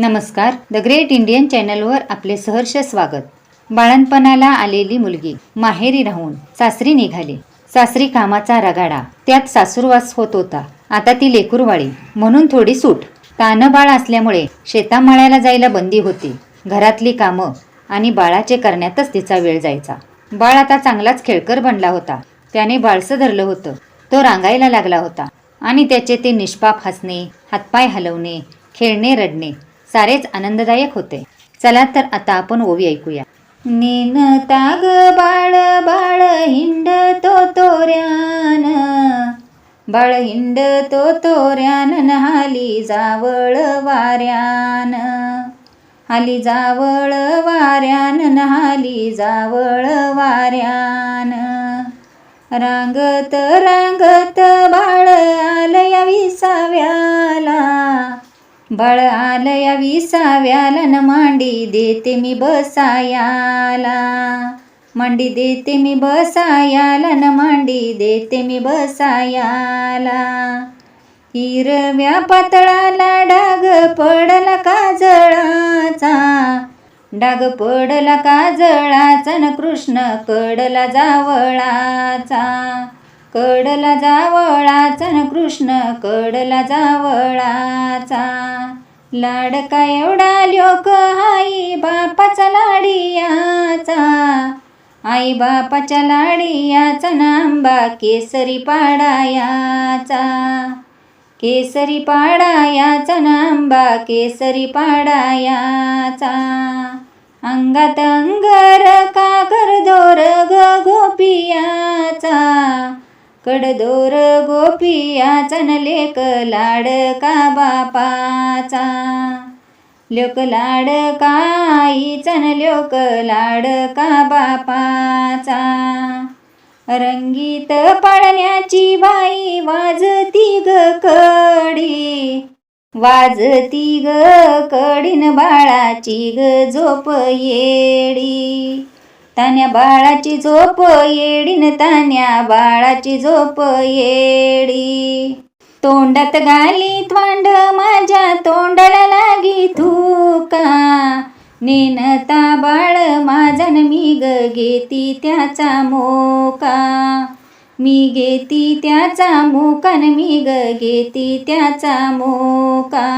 नमस्कार. The great Indian चॅनलवर आपले सहर्ष स्वागत. बाळणपणाला आलेली मुलगी माहेरी राहून सासरी निघाली. सासरी कामाचा रगाडा. त्यात सासूरवास होत होता. आता ती लेकूरवाळी. म्हणून थोडी सूट. तानबाळ असल्यामुळे शेतामाळ्याला जायला बंदी होती. घरातली कामं आणि बाळाचे करण्यातच तिचा वेळ जायचा. बाळ आता चांगलाच खेळकर बनला होता. त्याने बाळसं धरलं होतं. तो रांगायला लागला होता. आणि त्याचे ते निष्पाप हसणे हातपाय हलवणे खेळणे रडणे सारेच आनंददायक होते. चला तर आता आपण ओवी ऐकूया. नीन ताग बाळ बाळ हिंड तो तोऱ्यान. बाळ हिंड तो तोऱ्यान हाली जावळ वाऱ्यान. हाली जावळ वाऱ्यान नहाली हाली जावळ वाऱ्यान. रांगत रांगत बाळ आलया विसाव्याला. बाळ आलया विसाव्याला न मांडी देते मी बसायाला. मांडी देते मी बसायाला न मांडी देते मी बसायाला. हिरव्या पातळाला डाग पडला काजळाचा. डाग पडला काजळाचा न कृष्ण कडला जावळाचा. कडला जावळाचा न कृष्ण कडला जावळाचा. लाडका एवढा लोक आई बापाचा लाडियाचा. आई बापाच्या लाडियाचा नांबा केसरी पाडायाचा. केसरी पाडायाचा नांबा केसरी पाडायाचा. अंगात अंग कडदोर गोपियाचा न लेक लाडका बापाचा? लोक लाडका आईचा न लोक लाडका बापाचा? रंगीत पाळण्याची बाई वाजती ग कडी. वाजती ग कडीन बाळाची ग झोप येडी. तान्या बाळाची झोप येडीन तान्या बाळाची झोप येडी. तोंडात घाली त्वांड माझ्या तोंडाला लागी थुका. नेनता बाळ माझन मी ग घेती त्याचा मोका. मी घेती त्याचा मोका मी ग घेती त्याचा मोका.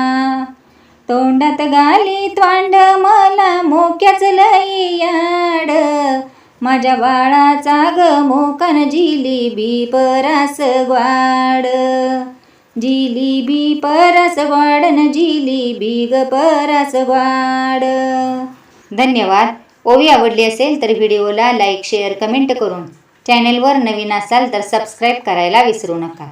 तोंडात गाली त्वांड मला मोक्याच लई याड. माझ्या बाळाचा ग मोकान जिलीबी परास ग्वाड. जिलीबी परास वाडन न जिलीबी ग परस ग्वाड. धन्यवाद. ओवी आवडली असेल तर व्हिडिओला लाईक शेअर कमेंट करून चॅनेलवर नवीन असाल तर सबस्क्राईब करायला विसरू नका.